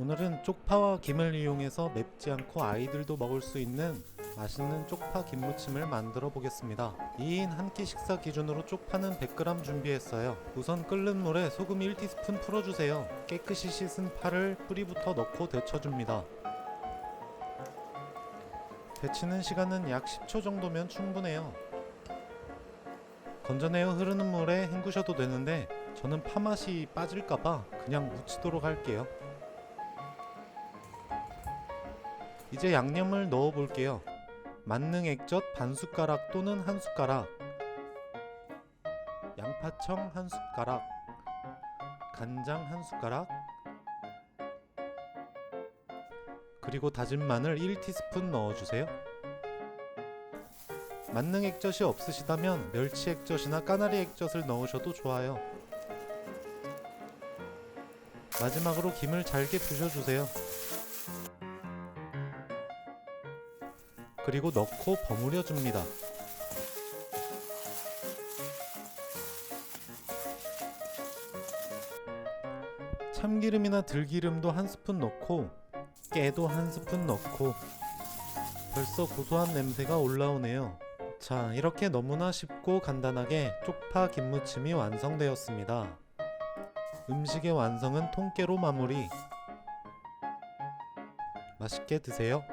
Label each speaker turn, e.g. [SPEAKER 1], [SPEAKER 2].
[SPEAKER 1] 오늘은 쪽파와 김을 이용해서 맵지 않고 아이들도 먹을 수 있는 맛있는 쪽파 김무침을 만들어 보겠습니다. 2인 한 끼 식사 기준으로 쪽파는 100g 준비했어요. 우선 끓는 물에 소금 1티스푼 풀어주세요. 깨끗이 씻은 파를 뿌리부터 넣고 데쳐줍니다. 데치는 시간은 약 10초 정도면 충분해요. 건져내어 흐르는 물에 헹구셔도 되는데 저는 파맛이 빠질까봐 그냥 묻히도록 할게요. 이제 양념을 넣어 볼게요. 만능 액젓 반 숟가락 또는 한 숟가락, 양파청 한 숟가락, 간장 한 숟가락, 그리고 다진 마늘 1티스푼 넣어주세요. 만능 액젓이 없으시다면 멸치 액젓이나 까나리 액젓을 넣으셔도 좋아요. 마지막으로 김을 잘게 부셔주세요. 그리고 넣고 버무려 줍니다. 참기름이나 들기름도 한 스푼 넣고 깨도 한 스푼 넣고 벌써 고소한 냄새가 올라오네요. 자, 이렇게 너무나 쉽고 간단하게 쪽파 김무침이 완성되었습니다. 음식의 완성은 통깨로 마무리. 맛있게 드세요.